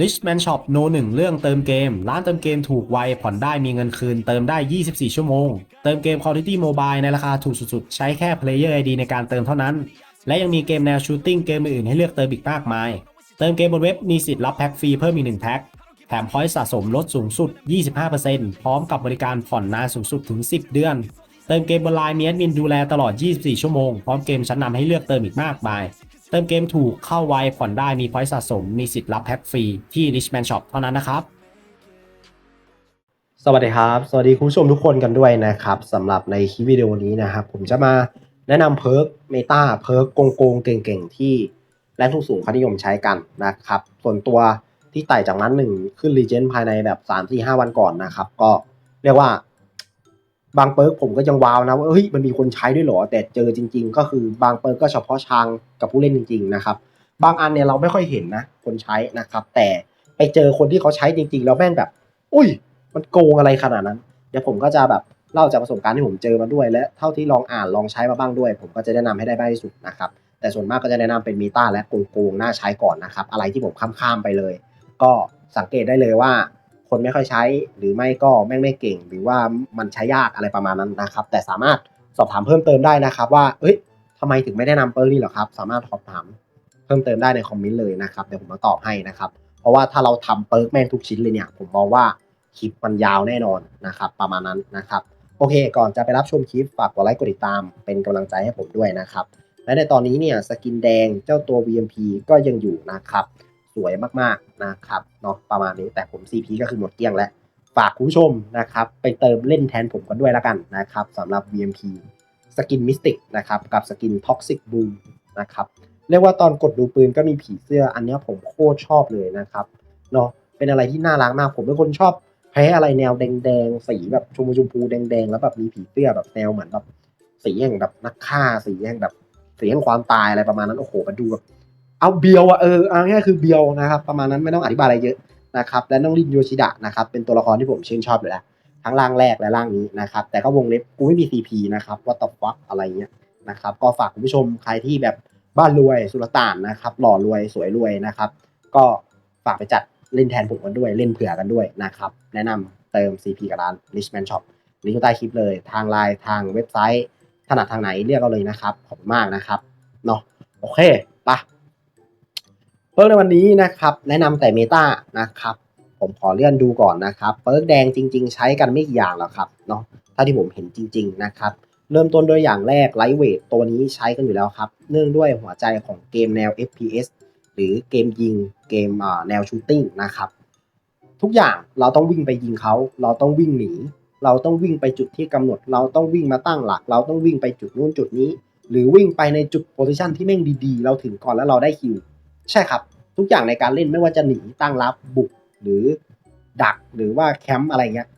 Richman Shop No 1เรื่องเติมเกม ร้านเติมเกมถูกไว ผ่อนได้มีเงินคืน เติมได้ 24 ชั่วโมง เติมเกม Quality Mobile ในราคาถูกสุดๆ ใช้แค่ Player ID ในการเติมเท่านั้น และยังมีเกมแนวชูตติ้งเกมอื่นๆ ให้เลือกเติมอีกมากมาย เติมเกมบนเว็บมีสิทธิ์รับแพ็กฟรีเพิ่มอีก 1 แพ็ค แถมพอยต์สะสมลดสูงสุด 25%พร้อมกับบริการผ่อนนานสูงสุดถึง 10 เดือน เติมเกมบนไลน์มีแอดมินดูแลตลอด 24 ชั่วโมง พร้อมเกมชั้นนำให้เลือกเติมอีกมากมาย เติมเกมถูกเข้าไวผ่อนได้มีพอยต์สะสม มีสิทธิ์รับแพ็กฟรีที่ Richman Shop เท่านั้นนะครับ สวัสดีครับ สวัสดีคุณผู้ชมทุกคนกันด้วยนะครับสำหรับในคลิปวิดีโอนี้นะครับ ผมจะมาแนะนำเพิร์กเมตาเพิร์กโกงโกงๆเก่งๆ ที่แรงทุนสูงเขานิยมใช้กันนะครับ ส่วนตัวที่ไต่จากนั้นหนึ่งขึ้นรีเจนภายในแบบ 3-5 วันก่อนนะครับ ก็เรียกว่า บางเปิร์กผมก็ยังว้าวนะว่าเฮ้ยมันมีคนใช้ด้วยเหรอ แต่เจอจริง ๆ ก็คือบางเปิร์กก็เฉพาะชางกับผู้เล่นจริง ๆ นะครับ บางอันเนี่ยเราไม่ค่อยเห็นนะ คนใช้นะครับ แต่ไปเจอคนที่เขาใช้จริง ๆ แล้วแม่งแบบ อุ้ย มันโกงอะไรขนาดนั้น เดี๋ยวผมก็จะแบบเล่าจากประสบการณ์ที่ผมเจอมาด้วย และเท่าที่ลองอ่านลองใช้มาบ้างด้วย ผมก็จะแนะนำให้ได้มากที่สุดนะครับแต่ส่วนมากก็จะแนะนำเป็นมีตาและโกงโกงๆน่าใช้ก่อนนะครับอะไรที่ผมข้ามๆไปเลย ก็สังเกตได้เลยว่า คนไม่ค่อยใช้ หรือไม่ก็แม่งไม่เก่ง หรือว่ามันใช้ยากอะไรประมาณนั้นนะครับ แต่สามารถสอบถามเพิ่มเติมได้นะครับ ว่าเอ้ยทำไมถึงไม่แนะนำเปิร์นี่หรอครับ สามารถสอบถามเพิ่มเติมได้ในคอมเมนต์เลยนะครับเดี๋ยวผมมาตอบให้นะครับ เพราะว่าถ้าเราทำเปิร์กแม่งทุกชิ้นเลยเนี่ย ผมมองว่าคลิปมันยาวแน่นอนนะครับ ประมาณนั้นนะครับโอเค ก่อนจะไปรับชมคลิปฝากกดไลค์กดติดตามเป็นกำลังใจให้ผมด้วยนะครับ และในตอนนี้เนี่ยสกินแดงเจ้าตัว VMP ก็ยังอยู่นะครับ สวยมากๆนะครับเนาะประมาณนี้แต่ผม CP ก็คือหมดเกลี้ยงแล้ว ฝากคุณผู้ชมนะครับ ไปเติมเล่นแทนผมกันด้วยแล้วกันนะครับสำหรับ VMP สกินมิสติกนะครับกับสกินท็อกซิกบูมนะครับเรียกว่าตอนกดดูปืนก็มีผีเสื้ออันเนี้ยผมโคตรชอบเลยนะครับเนาะเป็นอะไรที่น่ารักมาก ผมเป็นคนชอบแพ้อะไรแนวแดงๆสีแบบชมพูชมพูแดงๆแล้วแบบมีผีเสื้อแบบแนวเหมือนแบบสีแห่งแบบนักฆ่าสีแห่งแบบสีแห่งความตายอะไรประมาณนั้นโอ้โหมันดูแบบ เอาเบียวอะเออเอาง่ายคือเบียวนะครับ ประมาณนั้นไม่ต้องอธิบายอะไรเยอะนะครับและน้องลินโยชิดะนะครับเป็นตัวละครที่ผมชื่นชอบอยู่แล้วทั้งร่างแรกและร่างนี้นะครับ แต่ก็วงเล็บกูไม่มี CP นะครับว่าตบฟักอะไรเงี้ยนะครับ ก็ฝากคุณผู้ชมใครที่แบบบ้านรวยสุลต่านนะครับ หล่อรวยสวยรวยนะครับ ก็ฝากไปจัดเล่นแทนผมกันด้วย เล่นเผื่อกันด้วยนะครับ แนะนำเติม CP กับร้าน Richman Shop ลิงก์อใต้คลิปเลย ทางไลน์ทางเว็บไซต์ถนัดทางไหนเรียกเอาเลยนะครับขอบคุณมากนะครับเนาะโอเคปะ เปิร์กในวันนี้นะครับแนะนำแต่เมตานะครับ ผมขอเลื่อนดูก่อนนะครับเปิร์กแดงจริง ๆ ใช้กันไม่กี่อย่างหรอกครับเนาะถ้าที่ผมเห็นจริง ๆ นะครับ เริ่มต้นโดยอย่างแรกไลท์เวทตัวนี้ใช้กันอยู่แล้วครับ เนื่องด้วยหัวใจของเกมแนว FPS หรือเกมยิงเกมแนวชูตติ้งนะครับ ทุกอย่างเราต้องวิ่งไปยิงเขาเราต้องวิ่งหนี เราต้องวิ่งไปจุดที่กำหนด เราต้องวิ่งมาตั้งหลัก เราต้องวิ่งไปจุดนู้นจุดนี้ หรือวิ่งไปในจุดโพซิชันที่แม่งดีๆ เราถึงก่อนแล้วเราได้คิว ใช่ครับ ทุกอย่างในการเล่นไม่ว่าจะหนีตั้งรับบุกหรือดักหรือว่าแคมป์อะไรเงี้ย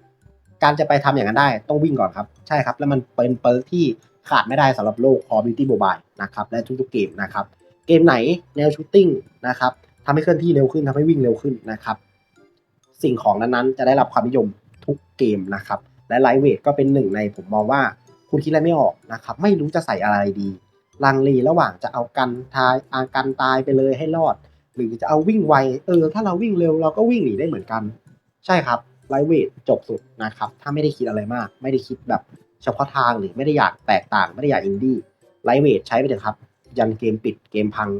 การจะไปทำอย่างนั้นได้ต้องวิ่งก่อนครับ ใช่ครับ แล้วมันเป็นเปิร์กที่ขาดไม่ได้สำหรับโลก Call of Duty Mobile นะครับและทุกๆเกมนะครับ เกมไหนแนวชูตติ้งนะครับทำให้เคลื่อนที่เร็วขึ้นทำให้วิ่งเร็วขึ้นนะครับ สิ่งของนั้นๆจะได้รับความนิยมทุกเกมนะครับ และไลท์เวทก็เป็นหนึ่งในผมมองว่าคุณคิดอะไรไม่ออกนะครับ ไม่รู้จะใส่อะไรดี ลังเลระหว่างจะเอากันทายอากันตายไปเลยให้รอด หรือจะเอาวิ่งไวเออ ถ้าเราวิ่งเร็วเราก็วิ่งหนีได้เหมือนกัน ใช่ครับไลท์เวทจบสุดนะครับ ถ้าไม่ได้คิดอะไรมาก ไม่ได้คิดแบบเฉพาะทางหรือไม่ได้อยากแตกต่าง ไม่ได้อยากอินดี้ไลท์เวทใช้ไปเถอะครับ ยันเกมปิดเกมพัง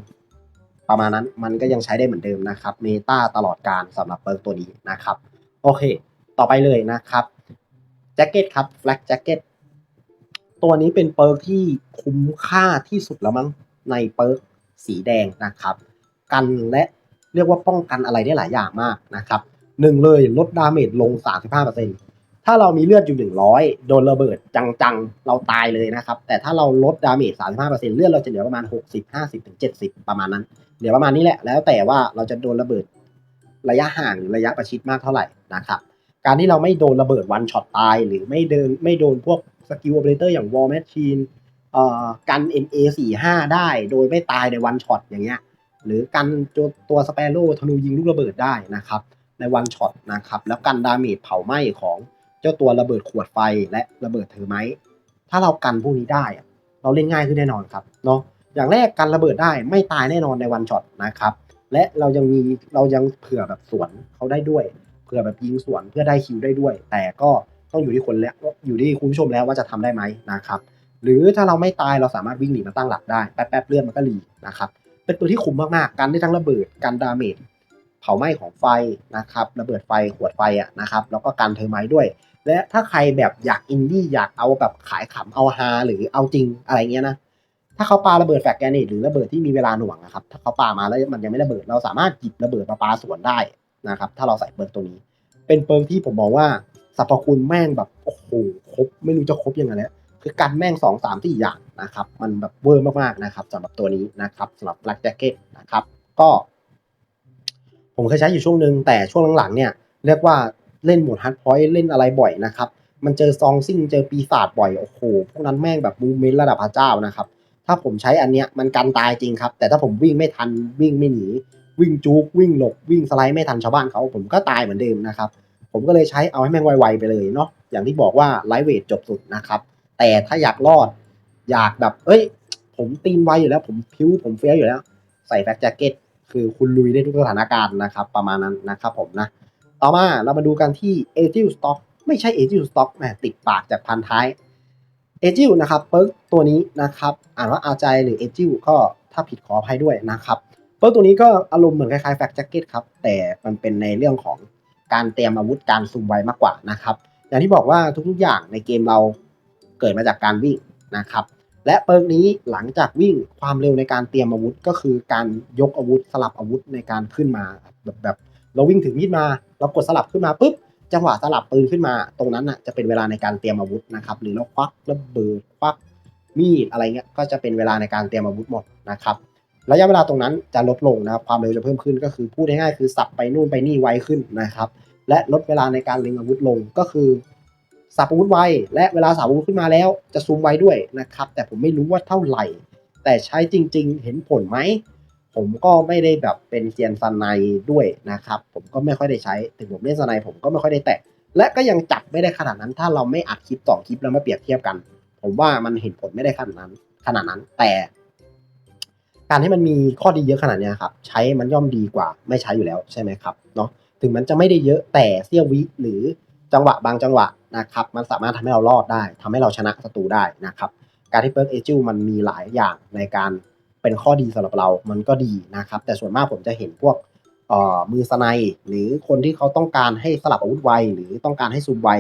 ประมาณนั้นมันก็ยังใช้ได้เหมือนเดิมนะครับเมตาตลอดการสำหรับเปิร์กตัวนี้นะครับ โอเค ต่อไปเลยนะครับแจ็คเก็ตครับแฟลกแจ็คเก็ต ตัวนี้เป็นเปิร์กที่คุ้มค่าที่สุดแล้วมั้งในเปิร์กสีแดงนะครับ กันและเรียกว่าป้องกันอะไรได้หลายอย่างมากนะครับหนึ่งเลยลดดาเมจลง 35%ถ้าเรามีเลือดอยู่ 100 โดนระเบิดจังๆ เราตายเลยนะครับ แต่ถ้าเราลดดาเมจ 35%เลือดเราจะเหลือประมาณ 60 50ถึง70 ประมาณนั้น เหลือประมาณนี้แหละ แล้วแต่ว่าเราจะโดนระเบิดระยะห่างหรือระยะประชิดมากเท่าไหร่นะครับ การที่เราไม่โดนระเบิดวันช็อตตาย หรือไม่เดินไม่โดนพวก สกิลโอเปอเรเตอร์อย่างวอลแมชชีนเอ่อกัน NA 4 5 ได้โดยไม่ตายในวันช็อตอย่างเงี้ย หรือกันตัวตัวสเปโร่ธนูยิงลูกระเบิดได้นะครับ ในวันช็อตนะครับ แล้วกันดาเมจเผาไหม้ของเจ้าตัวระเบิดขวดไฟและระเบิดเทอร์ไมถ้าเรากันพวกนี้ได้เราเล่นง่ายขึ้นแน่นอนครับเนาะอย่างแรกกันระเบิดได้ไม่ตายแน่นอนในวันช็อตนะครับ และเรายังมีเรายังเผื่อแบบสวนเขาได้ด้วย เผื่อแบบยิงสวนเพื่อได้คิวได้ด้วย แต่ก็ ต้องอยู่ที่คนแล้วอยู่ที่คุณผู้ชมแล้วว่าจะทำได้ไหมนะครับ หรือถ้าเราไม่ตายเราสามารถวิ่งหนีมาตั้งหลักได้แป๊บๆเลื่อนมันก็รีนะครับเป็นตัวที่คุ้มมากๆกันได้ทั้งระเบิดกันดาเมจเผาไหม้ของไฟนะครับระเบิดไฟขวดไฟอะนะครับแล้วก็กันเทอร์ไมด้วย และถ้าใครแบบอยากอินดี้อยากเอาแบบขายขำเอาฮาหรือเอาจริงอะไรเงี้ยนะถ้าเขาปาระเบิดแฟกแกรเนตหรือระเบิดที่มีเวลาหน่วงนะครับถ้าเขาปามาแล้วมันยังไม่ระเบิด เราสามารถหยิบระเบิดมาปาสวนได้นะครับถ้าเราใส่เปิร์กตัวนี้ เป็นเปิร์กที่ผมมองว่า สรรพคุณแม่งแบบโอ้โหครบไม่รู้จะครบยังไงแล้วคือกันแม่งสองสามสี่อย่างนะครับ มันแบบเวอร์มากๆนะครับสำหรับตัวนี้นะครับสำหรับ Black Jacket นะครับ ก็ ผมเคยใช้อยู่ช่วงหนึ่งแต่ช่วงหลังๆเนี่ย เรียกว่าเล่นหมดฮาร์ดพอยต์เล่นอะไรบ่อยนะครับ มันเจอซองซิ่งเจอปีศาจบ่อยโอ้โหพวกนั้นแม่งแบบมูเมนต์ระดับพระเจ้านะครับ ถ้าผมใช้อันเนี้ยมันกันตายจริงครับ แต่ถ้าผมวิ่งไม่ทันวิ่งไม่หนีวิ่งจุกวิ่งหลบวิ่งสไลด์ไม่ทันชาวบ้านเขาผมก็ตายเหมือนเดิมนะครับ ผมก็เลยใช้เอาให้แม่งไวๆไปเลยเนาะอย่างที่บอกว่าไลท์เวทจบสุดนะครับ แต่ถ้าอยากรอด อยากแบบ เอ้ย ผมตีนไวอยู่แล้ว ผมพิ้วผมเฟี้ยวอยู่แล้ว ใส่แฟกแจ็คเก็ตคือคุณลุยได้ทุกสถานการณ์นะครับ ประมาณนั้นนะครับผมนะ ต่อมาเรามาดูกันที่เอจิลสต็อกไม่ใช่เอจิลสต็อกแหมติดปากจากพันท้ายเอจิลนะครับเปิร์กตัวนี้นะครับ อ่านว่าอาใจหรือเอจิลก็ถ้าผิดขออภัยด้วยนะครับเปิร์กตัวนี้ก็อารมณ์เหมือนคล้ายๆแฟกแจ็คเก็ตครับ แต่มันเป็นในเรื่องของ การเตรียมอาวุธการซูมไวมากกว่านะครับอย่างที่บอกว่าทุกๆอย่างในเกมเราเกิดมาจากการวิ่งนะครับและเปิร์กนี้หลังจากวิ่งความเร็วในการเตรียมอาวุธ ก็คือการยกอาวุธสลับอาวุธในการขึ้นมาแบบแบบเราวิ่งถือมีดมาเรากดสลับขึ้นมาปุ๊บจังหวะสลับปืนขึ้นมา ตรงนั้นน่ะจะเป็นเวลาในการเตรียมอาวุธนะครับหรือเราควักระเบิดควักมีดอะไรเงี้ยก็จะเป็นเวลาในการเตรียมอาวุธหมดนะครับ ระยะเวลาตรงนั้นจะลดลงนะครับความเร็วจะเพิ่มขึ้นก็คือพูดง่ายๆคือสับไปนู่นไปนี่ไวขึ้นนะครับ และลดเวลาในการเล็งอาวุธลงก็คือสับอาวุธไวและเวลาสับอาวุธขึ้นมาแล้วจะซูมไวด้วยนะครับ แต่ผมไม่รู้ว่าเท่าไหร่ แต่ใช้จริง ๆ เห็นผลไหมผมก็ไม่ได้แบบเป็นเซียนซันไนด้วยนะครับ ผมก็ไม่ค่อยได้ใช้ถึงผมเล่นซันไนผมก็ไม่ค่อยได้แตะและก็ยังจับไม่ได้ขนาดนั้น ถ้าเราไม่อัดคลิปสองคลิปแล้วมาเปรียบเทียบกัน ผมว่ามันเห็นผลไม่ได้ขนาดนั้นขนาดนั้นแต่ การที่มันมีข้อดีเยอะขนาดนี้ครับ ใช้มันย่อมดีกว่าไม่ใช้อยู่แล้วใช่ไหมครับเนาะถึงมันจะไม่ได้เยอะแต่เสี้ยววิหรือจังหวะบางจังหวะนะครับมันสามารถทำให้เรารอดได้ทำให้เราชนะศัตรูได้นะครับ การที่เปิร์กเอจิลมันมีหลายอย่างในการเป็นข้อดีสำหรับเรา มันก็ดีนะครับ แต่ส่วนมากผมจะเห็นพวกมือสไนหรือคนที่เขาต้องการให้สลับอาวุธไวหรือต้องการให้ซูมไว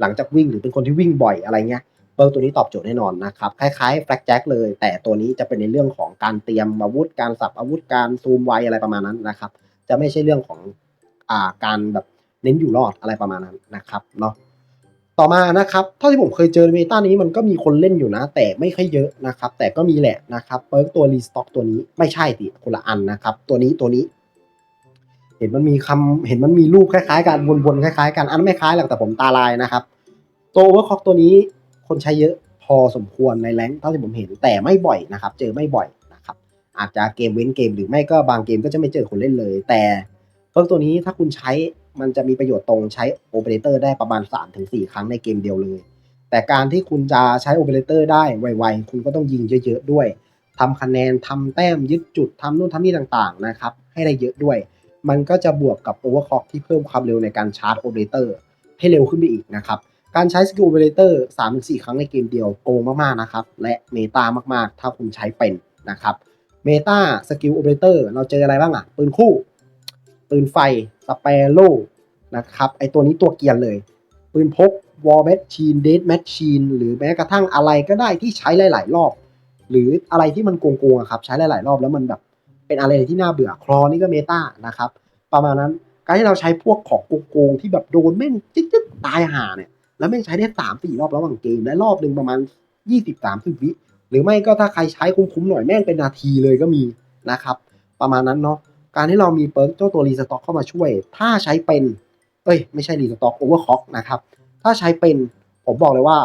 หลังจากวิ่งหรือเป็นคนที่วิ่งบ่อยอะไรเงี้ย เปิร์กตัวนี้ตอบโจทย์แน่นอนนะครับ คล้ายๆแฟลกแจ็คเลย แต่ตัวนี้จะเป็นในเรื่องของการเตรียมอาวุธ การสับอาวุธ การซูมไวอะไรประมาณนั้นนะครับ จะไม่ใช่เรื่องของอ่าการแบบเน้นอยู่รอดอะไรประมาณนั้นนะครับเนาะ ต่อมานะครับเท่าที่ผมเคยเจอเมตานี้มันก็มีคนเล่นอยู่นะ แต่ไม่ค่อยเยอะนะครับ แต่ก็มีแหละนะครับเปิร์กตัวรีสต็อกตัวนี้ไม่ใช่ติคนละอันนะครับ ตัวนี้ตัวนี้เห็นมันมีคำเห็นมันมีรูปคล้ายๆกันวนๆคล้ายๆกันอันนนไม่คล้ายหรอกแต่ผมตาลายนะครับ ตัวเวอร์คอกตัวนี้ คนใช้เยอะพอสมควรในแรงเท่าที่ผมเห็นแต่ไม่บ่อยนะครับ เจอไม่บ่อยนะครับ อาจจะเกมเว้นเกมหรือไม่ก็บางเกมก็จะไม่เจอคนเล่นเลย แต่เพิ่มตัวนี้ถ้าคุณใช้มันจะมีประโยชน์ตรงใช้โอเปอเรเตอร์ได้ประมาณ 3-4 ครั้งในเกมเดียวเลย แต่การที่คุณจะใช้โอเปอเรเตอร์ได้ไวๆ คุณก็ต้องยิงเยอะๆด้วยทำคะแนนทำแต้มยึดจุดทำนู่นทำนี่ต่างๆนะครับให้ได้เยอะด้วย มันก็จะบวกกับโอเวอร์คล็อกที่เพิ่มความเร็วในการชาร์จโอเปอเรเตอร์ให้เร็วขึ้นไปอีกนะครับ การใช้สกิลโอเปอเรเตอร์3-4ครั้งในเกมเดียวโกงมากๆนะครับ และเมตามากๆ ถ้าคุณใช้เป็นนะครับเมตาสกิลโอเปอเรเตอร์เราเจออะไรบ้างอะปืนคู่ ปืนไฟ สเปรโร่นะครับ ไอตัวนี้ตัวเกียนเลย ปืนพกวอลแมชชีนเดดแมชชีนหรือแม้กระทั่งอะไรก็ได้ที่ใช้หลาย ๆ รอบ หรืออะไรที่มันโกงๆครับ ใช้หลาย ๆ รอบแล้วมันแบบ เป็นอะไรที่น่าเบื่อคลอนี่ก็เมตานะครับ ประมาณนั้นการที่เราใช้พวกของโกงๆที่แบบโดนแม่งจิ๊กๆตายห่าเนี่ย แล้วแม่งใช้ได้สามสี่รอบระหว่างเกม และรอบหนึ่งประมาณยี่สิบสามสิบวิ หรือไม่ก็ถ้าใครใช้คุ้มๆหน่อยแม่งเป็นนาทีเลยก็มีนะครับ ประมาณนั้นเนาะการที่เรามีเปิร์กเจ้าตัวรีสต็อกเข้ามาช่วย ถ้าใช้เป็น เอ้ย ไม่ใช่รีสต็อกโอเวอร์คอกนะครับ ถ้าใช้เป็นผมบอกเลยว่า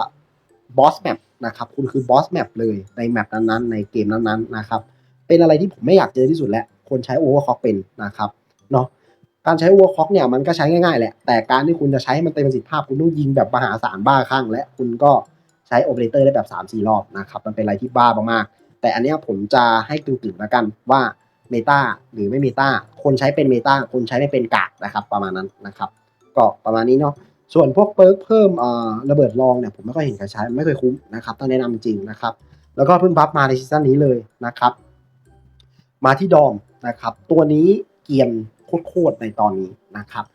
บอสแมปนะครับคุณคือบอสแมปเลยในแมปนั้นๆ ในเกมนั้นๆนะครับเป็นอะไรที่ผมไม่อยากเจอที่สุดแล้วคนใช้โอเวอร์คอกเป็นนะครับเนาะ การใช้โอเวคอกเนี่ยมันก็ใช้ง่ายๆแหละ แต่การที่คุณจะใช้ให้มันเต็มประสิทธิภาพคุณต้องยิงแบบมหาศาลบ้าคลั่งและคุณก็ใช้โอเปอเรเตอร์ได้แบบ 3-4 รอบนะครับ มันเป็นอะไรที่บ้ามากๆแต่อันนี้ผมจะให้กึ่งๆแล้วกันว่าเมตาหรือไม่เมตาคนใช้เป็นเมตาคนใช้ไม่เป็นกากนะครับ ประมาณนั้นนะครับก็ประมาณนี้เนาะส่วนพวกเปิร์กเพิ่มเอ่อระเบิดรองเนี่ยผมไม่ค่อยเห็นใครใช้ไม่เคยคุ้มนะครับต้องแนะนำจริงนะครับ แล้วก็เพิ่งบัฟมาในซีซั่นนี้เลยนะครับ มาที่ดอมนะครับ ตัวนี้เกียน โคตรๆในตอนนี้นะครับ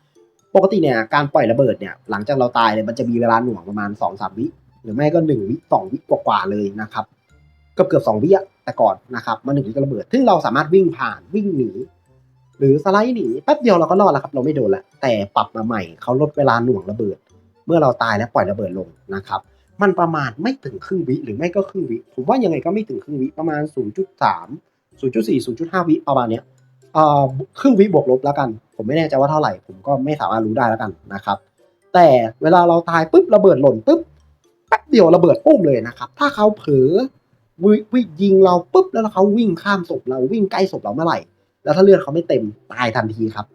ปกติเนี่ยการปล่อยระเบิดเนี่ยหลังจากเราตายเนี่ยมันจะมีเวลาหน่วงประมาณ2อสวิ หรือไม่ก็ 1 วิ2วิกว่าๆเลยนะครับเกือบเกือบสองวิอะแต่ก่อนนะครับมาหนึ่งวิระเบิดซึ่งเราสามารถวิ่งผ่านวิ่งหนีหรือสไลด์หนีแป๊บเดียวเราก็รอดแล้วครับ เราไม่โดนล้วแต่ปรับมาใหม่เขาลดเวลาหน่วงระเบิด เมื่อเราตายแล้วปล่อยระเบิดลงนะครับ มันประมาณไม่ถึงครึ่งวิหรือไม่ก็ครึ่งวิ ผมว่ายังไงก็ไม่ถึงครึ่งวิประมาณ 0.3 0.4 0.5 วิประมาณเนี้ย ครึ่งวิบวกลบแล้วกัน ผมไม่แน่ใจว่าเท่าไหร่ ผมก็ไม่สามารถรู้ได้แล้วกันนะครับ แต่เวลาเราตายปุ๊บระเบิดหล่นปุ๊บแป๊บเดียวระเบิดปุ้มเลยนะครับ ถ้าเขาเผลอวิวิยิงเราปุ๊บแล้วเขาวิ่งข้ามศพเราวิ่งใกล้ศพเราเมื่อไหร่ แล้วถ้าเลือดเขาไม่เต็มตายทันทีครับ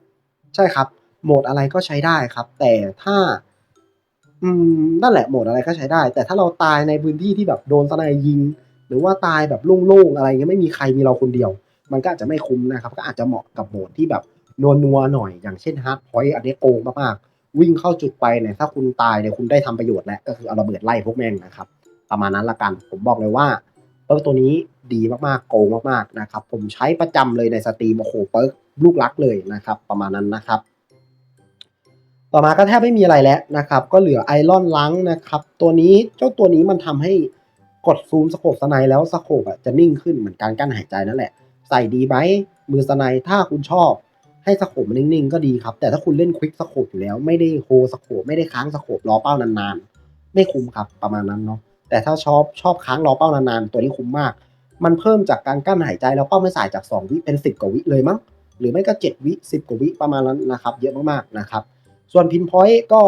ใช่ครับ โหมดอะไรก็ใช้ได้ครับ แต่ถ้า อืมนั่นแหละโหมดอะไรก็ใช้ได้ แต่ถ้าเราตายในพื้นที่ที่แบบโดนสไนยิง หรือว่าตายแบบโล่งๆอะไรเงี้ยไม่มีใครมีเราคนเดียว มันก็อาจจะไม่คุ้มนะครับ ก็อาจจะเหมาะกับโหมดที่แบบนัวนัวๆหน่อยอย่างเช่นฮาร์ดพอยต์อันนี้โกงมากๆ วิ่งเข้าจุดไปเนี่ยถ้าคุณตายเนี่ยคุณได้ทำประโยชน์แล้วก็คือเอาระเบิดไล่พวกแม่งนะครับ ประมาณนั้นละกัน ผมบอกเลยว่าเปิร์กตัวนี้ดีมากๆโกงมากๆนะครับ ผมใช้ประจำเลยในสตรีมโอ้โหเปิร์กลูกรักเลยนะครับ ประมาณนั้นนะครับ ต่อมาก็แทบไม่มีอะไรแล้วนะครับ ก็เหลือไอรอนลังนะครับ ตัวนี้เจ้าตัวนี้มันทำให้กดซูมสโคปสไนแล้วสโคปอะจะนิ่งขึ้นเหมือนการกั้นหายใจนั่นแหละ ใส่ดีไหมมือสไนถ้าคุณชอบ ให้สโคปมันนิ่งๆ ก็ดีครับ แต่ถ้าคุณเล่นควิกสโคปอยู่แล้ว ไม่ได้โฮสโคปไม่ได้ค้างสโคปรอเป้านานๆ ไม่คุ้มครับประมาณนั้นเนาะแต่ถ้าชอบชอบค้างรอเป้านานๆ ตัวนี้คุ้มมาก มันเพิ่มจากการกั้นหายใจแล้วเป้าไม่สายจาก 2 วิเป็น 10 กว่าวิเลยมั้งหรือไม่ก็ 7 วิ 10 กว่าวิประมาณนั้นนะครับ เยอะมากๆนะครับ ส่วนพินพอยต์ก็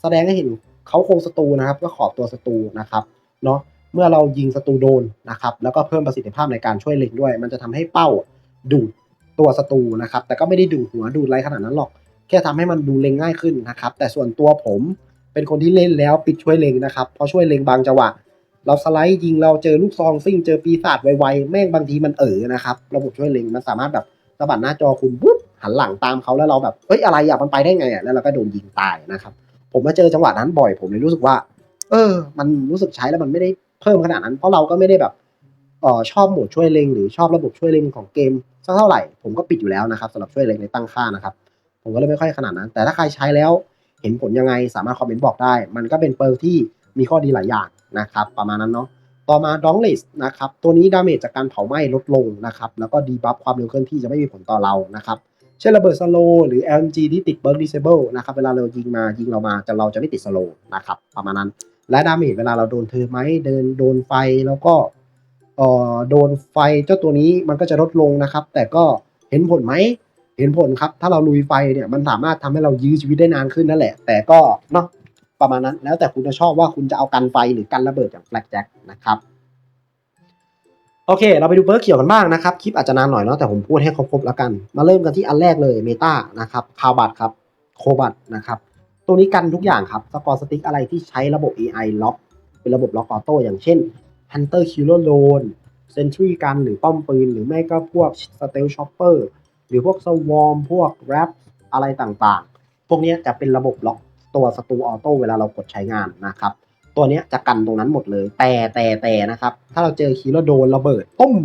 แสดงให้เห็นเขาโครงศัตรูนะครับ ก็ขอบตัวศัตรูนะครับเนาะ เมื่อเรายิงศัตรูโดนนะครับ แล้วก็เพิ่มประสิทธิภาพในการช่วยเล็งด้วย มันจะทำให้เป้าดูดตัวศัตรูนะครับ แต่ก็ไม่ได้ดูดหัวดูดไรขนาดนั้นหรอก แค่ทำให้มันดูเล็งง่ายขึ้นนะครับ แต่ส่วนตัวผมเป็นคนที่เล่นแล้วปิดช่วยเล็งนะครับเพราะช่วยเล็งบางจังหวะ เราสไลด์ยิงเราเจอลูกซองซิ่งเจอปีศาจไวๆแม่งบางทีมันเอ๋อนะครับ ระบบช่วยเล็งมันสามารถแบบสะบัดหน้าจอคุณปุ๊บหันหลังตามเขาแล้วเราแบบเฮ้ยอะไรอะมันไปได้ไงอะแล้วเราก็โดนยิงตายนะครับ ผมมาเจอจังหวะนั้นบ่อย ผมเลยรู้สึกว่า เออ มันรู้สึกใช้แล้วมันไม่ได้ เพิ่มขนาดนั้น เพราะเราก็ไม่ได้แบบออชอบโหมดช่วยเล็งหรือชอบระบบช่วยเล็งของเกมสักเท่าไหร่ผมก็ปิดอยู่แล้วนะครับสำหรับช่วยเล็งในตั้งค่านะครับ ผมก็เลยไม่ค่อยขนาดนั้น แต่ถ้าใครใช้แล้วเห็นผลยังไงสามารถคอมเมนต์บอกได้ มันก็เป็นเปิร์ที่มีข้อดีหลายอย่างนะครับ ประมาณนั้นเนาะต่อมาดองเลสนะครับตัวนี้ดาเมจจากการเผาไหม้ลดลงนะครับแล้วก็ดีบัฟความเร็วเคลื่อนที่จะไม่มีผลต่อเรานะครับเช่นระเบิดสโลหรือ LMG ที่ติดเบิร์กดิเซเบิลนะครับเวลาเรายิงมายิงเรามาจะเราจะไม่ติดสโลนะครับประมาณนั้น และดาเมจเวลาเราโดนเธอไหมเดินโดนไฟแล้วก็เอ่อโดนไฟเจ้าตัวนี้มันก็จะลดลงนะครับ แต่ก็เห็นผลไหมเห็นผลครับ ถ้าเราลุยไฟเนี่ยมันสามารถทำให้เรายื้อชีวิตได้นานขึ้นนั่นแหละ แต่ก็เนาะประมาณนั้นแล้วแต่คุณจะชอบว่าคุณจะเอากันไฟหรือกันระเบิดอย่างแฟลกแจ็คนะครับโอเค เราไปดูเปิร์กเขียวกันบ้างนะครับ คลิปอาจจะนานหน่อยเนาะแต่ผมพูดให้ครบๆแล้วกัน มาเริ่มกันที่อันแรกเลยเมตานะครับคาวบัตครับโคบัตนะครับ ตัวนี้กันทุกอย่างครับสกอร์สติ๊กอะไรที่ใช้ระบบ AI ล็อก เป็นระบบล็อกออโต้อย่างเช่น Hunter Killer Drone Sentry Gun หรือป้อมปืน หรือไม่ก็พวก Stealth Chopper หรือพวก Swarm พวก Rap อะไรต่างๆ พวกนี้จะเป็นระบบล็อกตัวศัตรูออโต้เวลาเรากดใช้งานนะครับ ตัวนี้จะกันตรงนั้นหมดเลย แต่แต่แต่นะครับ ถ้าเราเจอคีโรโดนระเบิดตุ้ม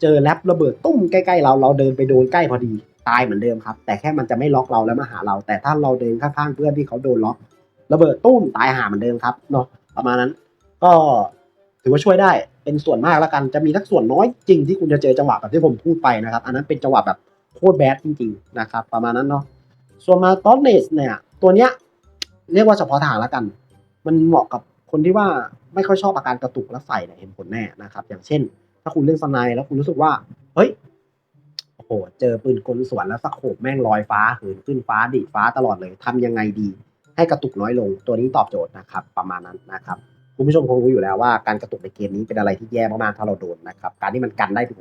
เจอแรประเบิดตุ้มใกล้ๆเราเราเดินไปโดนใกล้พอดี ตายเหมือนเดิมครับ แต่แค่มันจะไม่ล็อกเราแล้วมาหาเรา แต่ถ้าเราเดินข้างๆเพื่อนที่เขาโดนล็อกระเบิดตุ้มตายหาเหมือนเดิมครับเนาะประมาณนั้น ก็ถือว่าช่วยได้เป็นส่วนมากแล้วกันจะมีทักส่วนน้อยจริงที่คุณจะเจอจังหวะแบบที่ผมพูดไปนะครับ อันนั้นเป็นจังหวะแบบโคตรแบดจริงๆนะครับ ประมาณนั้นเนาะส่วนมาตอนเนสเนี่ย ตัวเนี้ยเรียกว่าเฉพาะทางแล้วกัน มันเหมาะกับคนที่ว่าไม่ค่อยชอบอาการกระตุกแล้วใส่เนี่ยเห็นผลแน่นะครับ อย่างเช่น ถ้าคุณเล่นสไนด์แล้วคุณรู้สึกว่า เฮ้ย หเจอปืนกลสวนแล้วสักโคบแม่งลอยฟ้าเหินขึ้นฟ้าดีฟ้าตลอดเลยทำยังไงดี ให้กระตุกน้อยลงตัวนี้ตอบโจทย์นะครับ ประมาณนั้นนะครับคุณผู้ชมคงรู้อยู่แล้วว่าการกระตุกในเกมนี้เป็นอะไรที่แย่มากๆถ้าเราโดนนะครับการที่มันกันได้ถึง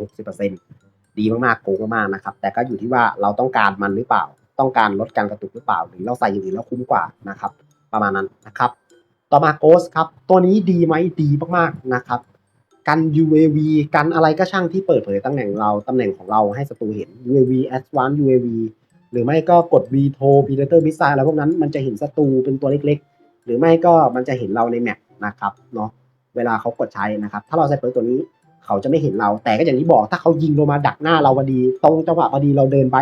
60%ดีมากๆโกงมากๆนะครับแต่ก็อยู่ที่ว่าเราต้องการมันหรือเปล่า ต้องการลดการกระตุกหรือเปล่า หรือเราใส่อย่างอื่นแล้วคุ้มกว่านะครับประมาณนั้นนะครับต่อมาโกสครับตัวนี้ดีไหมดีมากๆนะครับ กัน UAV กันอะไรก็ช่างที่เปิดเผยตำแหน่งเราตำแหน่งของเราให้ศัตรูเห็น UAV Advanced UAV หรือไม่ก็กด VTO Predator Missile แล้วพวกนั้นมันจะเห็นศัตรูเป็นตัวเล็กๆ หรือไม่ก็มันจะเห็นเราในแมปนะครับเนาะเวลาเขากดใช้นะครับ ถ้าเราใส่เปิร์กตัวนี้เขาจะไม่เห็นเรา แต่ก็อย่างที่บอกถ้าเขายิงลงมาดักหน้าเราพอดี ตรงจังหวะพอดีเราเดินไป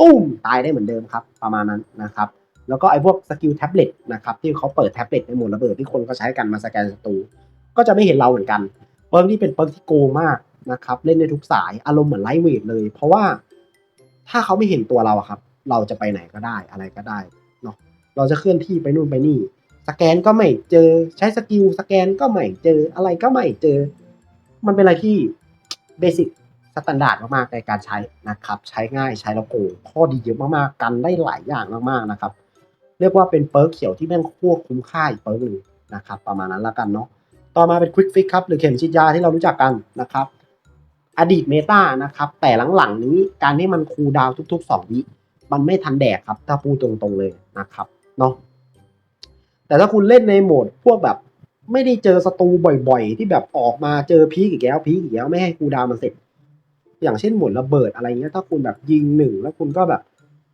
อุ้มตายได้เหมือนเดิมครับ ประมาณนั้นนะครับ แล้วก็ไอ้พวกสกิลแท็บเล็ตนะครับที่เขาเปิดแท็บเล็ตในหมดระเบิดที่คนเขาใช้กันมาสแกนศัตรูก็จะไม่เห็นเราเหมือนกัน เปิร์กนี่เป็นเปิร์กที่โกงมากนะครับ เล่นได้ทุกสายอารมณ์เหมือนไลท์เวทเลย เพราะว่าถ้าเขาไม่เห็นตัวเราครับ เราจะไปไหนก็ได้อะไรก็ได้เนาะเราจะเคลื่อนที่ไปนู่นไปนี่ สแกนก็ไม่เจอใช้สกิลสแกนก็ไม่เจออะไรก็ไม่เจอ มันเป็นอะไรที่เบสิกสแตนดาร์ดมากๆในการใช้นะครับ ใช้ง่ายใช้แล้วโกงข้อดีเยอะมากๆกันได้หลายอย่างมากๆนะครับ เรียกว่าเป็นเปิร์กเขียวที่แม่งคตรคุ้มค่าอีกเปิร์กหนึ่งนะครับ ประมาณนั้นแล้วกันเนาะ ต่อมาเป็นควิกฟิกครับหรือเข็มฉีดยาที่เรารู้จักกันนะครับ อดีตเมตานะครับ แต่หลังๆนี้การที่มันคูลดาวทุก ๆ 2 วิมันไม่ทันแดกครับ ถ้าพูดตรงๆเลยนะครับเนาะแต่ถ้าคุณเล่นในโหมดพวกแบบไม่ได้เจอศัตรูบ่อยๆ ที่แบบออกมาเจอพีกอีกแล้วพีกอีกแล้วไม่ให้คูดาวมันเสร็จ อย่างเช่นโหมดระเบิดอะไรเงี้ยถ้าคุณแบบยิงหนึ่งแล้วคุณก็แบบ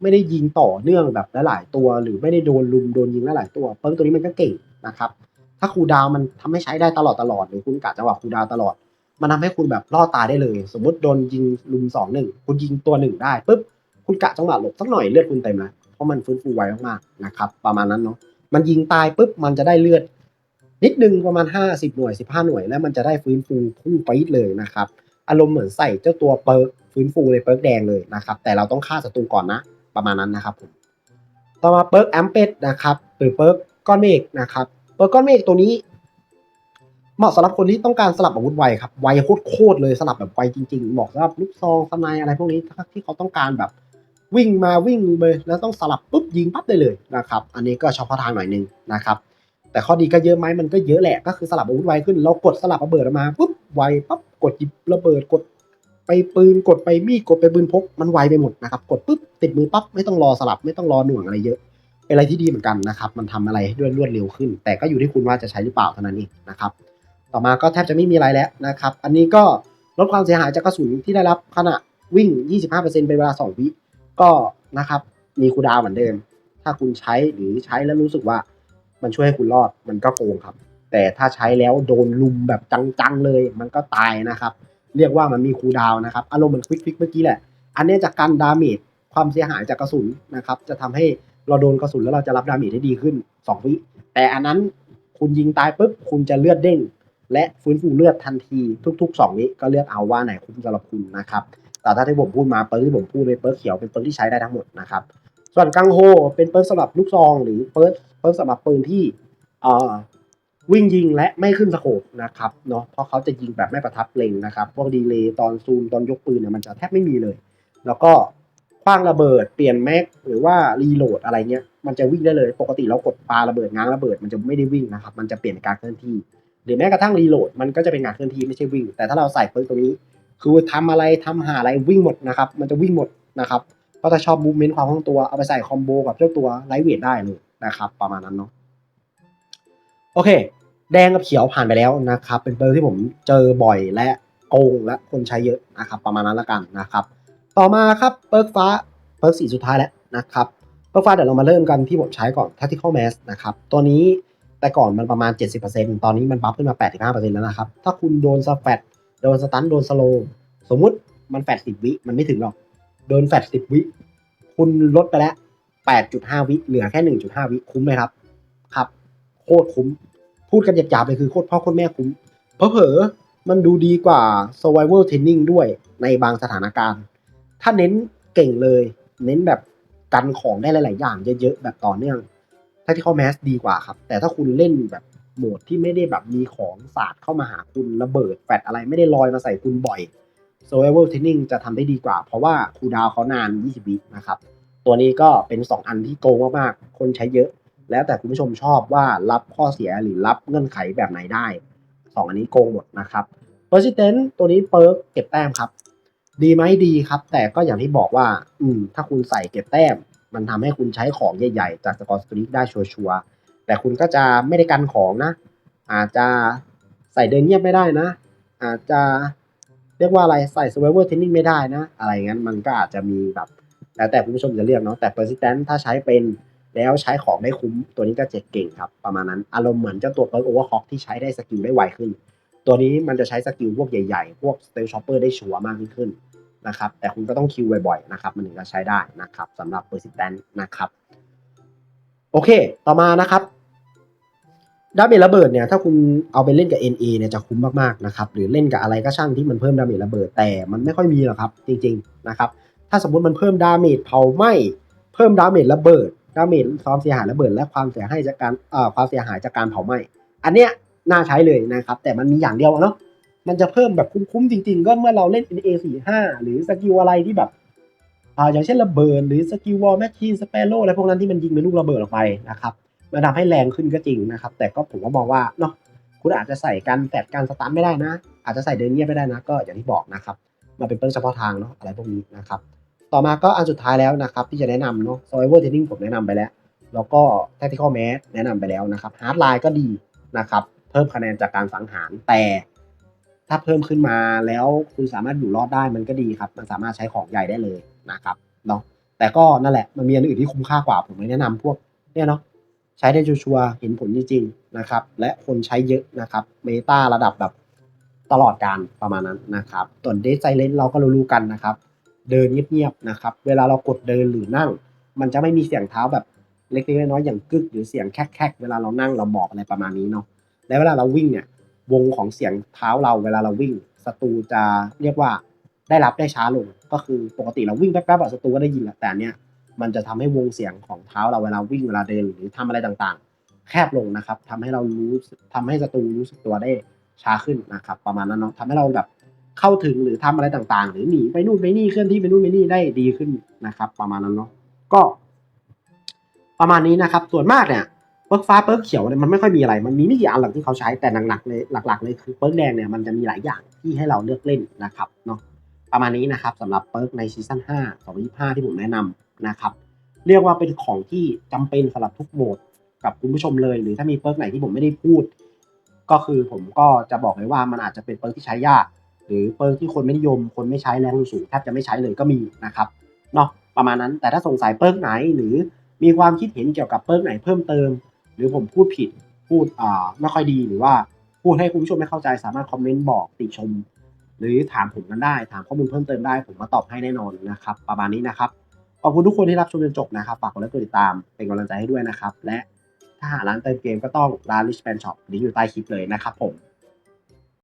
ไม่ได้ยิงต่อเนื่องแบบหลายๆตัว หรือไม่ได้โดนลุมโดนยิงหลายๆตัวเปิ้ลตัวนี้มันก็เก่งนะครับ ถ้าคูดาวมันทำให้ใช้ได้ตลอดตลอดหรือคุณกะจังหวะคูดาวตลอด มันทำให้คุณแบบรอดตายได้เลย สมมติโดนยิงลุมสองหนึ่งคุณยิงตัวหนึ่งได้ปุ๊บคุณกะจังหวะหลบสักหน่อยเลือดคุณเต็มแล้วเพราะมันฟื้นฟูไวมากๆนะครับ ประมาณนั้นเนาะมันยิงตายปุ๊บมันจะได้เลือด นิดนึงประมาณ 50 หน่วย 15 หน่วย แล้วมันจะได้ฟื้นฟูพุ่งไปเลยนะครับอารมณ์เหมือนใส่เจ้าตัวเปิร์กฟื้นฟูเลยเปิร์กแดงเลยนะครับแต่เราต้องฆ่าศัตรูก่อนนะ ประมาณนั้นนะครับผมต่อมาเปิร์กแอมเปดนะครับหรือเปิร์กก้อนเมฆนะครับ เปิร์กก้อนเมฆตัวนี้เหมาะสำหรับคนที่ต้องการสลับอาวุธไวครับไวโคตรเลยสลับแบบไวจริงๆเหมาะสำหรับลูกซองสไนอะไรพวกนี้ที่เขาต้องการแบบวิ่งมาวิ่งไปแล้วต้องสลับปุ๊บยิงปั๊บได้เลยนะครับ อันนี้ก็เฉพาะทางหน่อยนึงนะครับ แต่ข้อดีก็เยอะไหมมันก็เยอะแหละก็คือสลับอาวุธไวขึ้นเรากดสลับระเบิดออกมาปุ๊บไวปั๊บกดหยิบระเบิดกดไปปืนกดไปมีดกดไปปืนพกมันไวไปหมดนะครับ กดปุ๊บติดมือปั๊บไม่ต้องรอสลับไม่ต้องรอหน่วงอะไรเยอะ เป็นอะไรที่ดีเหมือนกันนะครับ มันทำอะไรด้วยรวดเร็วขึ้น แต่ก็อยู่ที่คุณว่าจะใช้หรือเปล่าเท่านั้นเองนะครับ ต่อมาก็แทบจะไม่มีอะไรแล้วนะครับ อันนี้ก็ลดความเสียหายจากกระสุนที่ได้รับขณะวิ่ง 25%เป็นเวลา 2 วิก็นะครับ มีคูดาวเหมือนเดิม ถ้าคุณใช้หรือใช้แล้วรู้สึกว่ามันช่วยให้คุณรอดมันก็โกงครับ แต่ถ้าใช้แล้วโดนลุมแบบจังๆเลย มันก็ตายนะครับ เรียกว่ามันมีคูดาวนะครับ อารมณ์เหมือนควิกฟิกเมื่อกี้แหละ อันนี้จากการดาเมจความเสียหายจากกระสุนนะครับ จะทำให้ เราโดนกระสุนแล้วเราจะรับดาเมจได้ดีขึ้น2วิแต่อันนั้นคุณยิงตายปุ๊บคุณจะเลือดเด้ง และฟื้นฟูเลือดทันทีทุกๆ2วิก็เลือกเอาว่าไหนคุ้มสำหรับคุณนะครับแต่ถ้าที่ผมพูดมาเปิร์ที่ผมพูดเลยเปิร์เขียวเป็นเปิร์ที่ใช้ได้ทั้งหมดนะครับส่วนกังโฮเป็นเปิร์สำหรับลูกซอง หรือเปิร์เปิร์สำหรับปืนที่เอ่อวิ่งยิงและไม่ขึ้นสโคปนะครับเนาะเพราะเขาจะยิงแบบไม่ประทับเล็งนะครับพวกดีเลย์ตอนซูมตอนยกปืนเนี่ยมันจะแทบไม่มีเลย แล้วก็ คว้างระเบิดเปลี่ยนแม็กหรือว่ารีโหลดอะไรเงี้ยมันจะวิ่งได้เลย ปกติเรากดปาระเบิดง้างระเบิดมันจะไม่ได้วิ่งนะครับ มันจะเปลี่ยนการเคลื่อนที่ หรือแม้กระทั่งรีโหลดมันก็จะเป็นงานเคลื่อนที่ไม่ใช่วิ่ง แต่ถ้าเราใส่เปิร์ตัวนี้ คือทำอะไรทำหาอะไรวิ่งหมดนะครับ มันจะวิ่งหมดนะครับก็จะชอบมูฟเมนต์ความคล่องตัวเอาไปใส่คอมโบกับเจ้าตัวไลท์เวทได้เลยนะครับ ประมาณนั้นเนาะโอเค แดงกับเขียวผ่านไปแล้วนะครับ เป็นเปิร์ที่ผมเจอบ่อยและโกงและคนใช้เยอะนะครับ ประมาณนั้นละกันนะครับ ต่อมาครับเปิร์กฟ้าเปิร์กสีสุดท้ายแล้วนะครับเปิร์กฟ้าเดี๋ยวเรามาเริ่มกันที่ผมใช้ก่อน Tactical Mass นะครับตัวนี้แต่ก่อนมันประมาณ 70%ตอนนี้มันบัฟขึ้นมา 85%แล้วนะครับ ถ้าคุณโดนสแฟตโดนสตันโดนสโลสมมุติมันแฟต10 วิ มันไม่ถึงหรอก โดนแฟต10 วิ คุณลดไปแล้ว 8.5 วิ เหลือแค่ 1.5 วิ คุ้มไหมครับ ครับ โคตรคุ้ม พูดกันหยาบๆเลยคือโคตรพ่อโคตรแม่คุ้ม เพอเผลอมันดูดีกว่า survival training ด้วยในบางสถานการณ์ ถ้าเน้นเก่งเลย เน้นแบบกันของได้หลาย ๆ อย่างเยอะ ๆ แบบต่อเนื่อง Tactical Mass ดีกว่าครับ แต่ถ้าคุณเล่นแบบโหมดที่ไม่ได้แบบมีของสาดเข้ามาหาคุณระเบิดแฟดอะไรไม่ได้ลอยมาใส่คุณบ่อย Survival Training จะทำได้ดีกว่า เพราะว่าคูดาวเขานาน 20 วินะครับ ตัวนี้ก็เป็น 2 อันที่โกงมาก ๆ คนใช้เยอะ แล้วแต่คุณผู้ชมชอบว่ารับข้อเสียหรือรับเงื่อนไขแบบไหนได้ 2 อันนี้โกงหมดนะครับ Persistent ตัวนี้เปิร์กเก็บแต้มครับ ดีไหมดีครับ แต่ก็อย่างที่บอกว่า อืม ถ้าคุณใส่เก็บแต้ม มันทำให้คุณใช้ของใหญ่ๆ จากสกอร์สตรีกได้ชัวร์ๆแต่คุณก็จะไม่ได้กันของนะ อาจจะใส่เดินเงียบไม่ได้นะ อาจจะเรียกว่าอะไรใส่ survival training ไม่ได้นะ อะไรงั้นมันก็อาจจะมีแบบแล้วแต่คุณผู้ชมจะเรียกเนาะแต่ persistent ถ้าใช้เป็นแล้วใช้ของได้คุ้มตัวนี้ก็เจ็ดเก่งครับ ประมาณนั้น อารมณ์เหมือนเจ้าตัวเปิร์ก overclock ที่ใช้ได้สกิลได้ไวขึ้น ตัวนี้มันจะใช้สกิลพวกใหญ่ๆ พวก steel chopper ได้ชัวร์มากยิ่งขึ้นนะครับ แต่คุณก็ต้องคิวบ่อยๆนะครับ มันถึงจะใช้ได้นะครับสำหรับ persistent นะครับ โอเค ต่อมานะครับดาเมจระเบิดเนี่ยถ้าคุณเอาไปเล่นกับ NA เนี่ยจะคุ้มมากๆนะครับหรือเล่นกับอะไรก็ช่างที่มันเพิ่มดาเมจระเบิดแต่มันไม่ค่อยมีหรอกครับ จริงๆนะครับถ้าสมมติมันเพิ่มดาเมจเผาไหม้เพิ่มดาเมจระเบิดดาเมจความเสียหายระเบิด และความเสียหายจากการเอ่อความเสียหายจากการเผาไหม้อันเนี้ย น่าใช้เลยนะครับ แต่มันมีอย่างเดียวเนาะมันจะเพิ่มแบบคุ้มๆจริง ๆ ก็เมื่อเราเล่น NA 4 5 หรือสกิลอะไรที่แบบอ่าอย่างเช่นระเบิดหรือสกิลวอลแมชชีนสเปโร่อะไรพวกนั้นที่มันยิงเป็นลูกระเบิดออกไปนะครับมันทำให้แรงขึ้นก็จริงนะครับ แต่ก็ผมก็มองว่าเนาะคุณอาจจะใส่การแฟดการสตาร์ทไม่ได้นะ อาจจะใส่เดินเงียบไม่ได้นะ ก็อย่างที่บอกนะครับมาเป็นเปิ้ลเฉพาะทางเนาะอะไรพวกนี้นะครับ ต่อมาก็อันสุดท้ายแล้วนะครับ ที่จะแนะนำเนาะ survival training ผมแนะนำไปแล้ว แล้วก็ tactical m a t แนะนำไปแล้วนะครับ hard line ก็ดีนะครับ พิ่มคะแนนจากการสังหารแต่ ถ้าเพิ่มขึ้นมาแล้วคุณสามารถอยู่รอดได้มันก็ดีครับ มันสามารถใช้ของใหญ่ได้เลยนะครับเนาะแต่ก็นั่นแหละมันมีอันอื่นที่คุ้มค่ากว่าผมไม่แนะนำพวกเนี่ยเนาะใช้ได้ชัวร์เห็นผลจริงๆนะครับ และคนใช้เยอะนะครับเมตาระดับแบบตลอดการประมาณนั้นนะครับส่วนเดซไซเลนเราก็รู้ๆกันนะครับ เดินเงียบๆนะครับ เวลาเรากดเดินหรือนั่ง มันจะไม่มีเสียงเท้าแบบเล็กๆน้อยๆอย่างกึกหรือเสียงแคกๆเวลาเรานั่งเราบอกอะไรประมาณนี้เนาะ และเวลาเราวิ่งเนี่ยวงของเสียงเท้าเราเวลาเราวิ่งศัตรูจะเรียกว่าได้รับได้ช้าลง ก็คือปกติเราวิ่งแป๊บๆศัตรูก็ได้ยินแหละแต่เนี้ยมันจะทำให้วงเสียงของเท้าเราเวลาวิ่งเวลาเดินหรือทำอะไรต่างๆ แคบลงนะครับทำให้เรารู้สึกทำให้ศัตรูรู้สึกตัวได้ช้าขึ้นนะครับประมาณนั้นเนาะทำให้เราแบบเข้าถึงหรือทำอะไรต่างๆ หรือหนีไปนู่นไปนี่เคลื่อนที่ไปนู่นไปนี่ได้ดีขึ้นนะครับ ประมาณนั้นเนาะก็ ประมาณนี้นะครับ ส่วนมากเนี่ย เปิร์กฟ้าเปิร์กเขียวเนี่ยมันไม่ค่อยมีอะไร มันมีไม่กี่อันหลักที่เขาใช้แต่หนักๆเลยหลักๆเลยคือเปิร์กแดงเนี่ยมันจะมีหลายอย่างที่ให้เราเลือกเล่นนะครับเนาะประมาณนี้นะครับสำหรับเปิร์กในซีซั่น5 2025 ที่ผมแนะนำนะครับเรียกว่าเป็นของที่จำเป็นสำหรับทุกโหมดกับคุณผู้ชมเลย หรือถ้ามีเปิร์กไหนที่ผมไม่ได้พูด ก็คือผมก็จะบอกเลยว่ามันอาจจะเป็นเปิร์กที่ใช้ยาก หรือเปิร์กที่คนไม่นิยม คนไม่ใช้แรงสูงแทบจะไม่ใช้เลยก็มีนะครับเนาะประมาณนั้นแต่ถ้าสงสัยเปิร์กไหนหรือมีความคิดเห็นเกี่ยวกับเปิร์กไหนเพิ่มเติม หรือผมพูดผิดพูดอ่าไม่ค่อยดีหรือว่าพูดให้คุณผู้ชมไม่เข้าใจสามารถคอมเมนต์บอกติชม หรือถามผมกันได้ ถามข้อมูลเพิ่มเติมได้ผมมาตอบให้แน่นอนนะครับ ประมาณนี้นะครับขอบคุณทุกคนที่รับชมจนจบนะครับฝากกดไลค์กดติดตามเป็นกำลังใจให้ด้วยนะครับ และถ้าหาร้านเติมเกมก็ต้องร้าน Rich Fan Shop ลิงก์อยู่ใต้คลิปเลยนะครับผม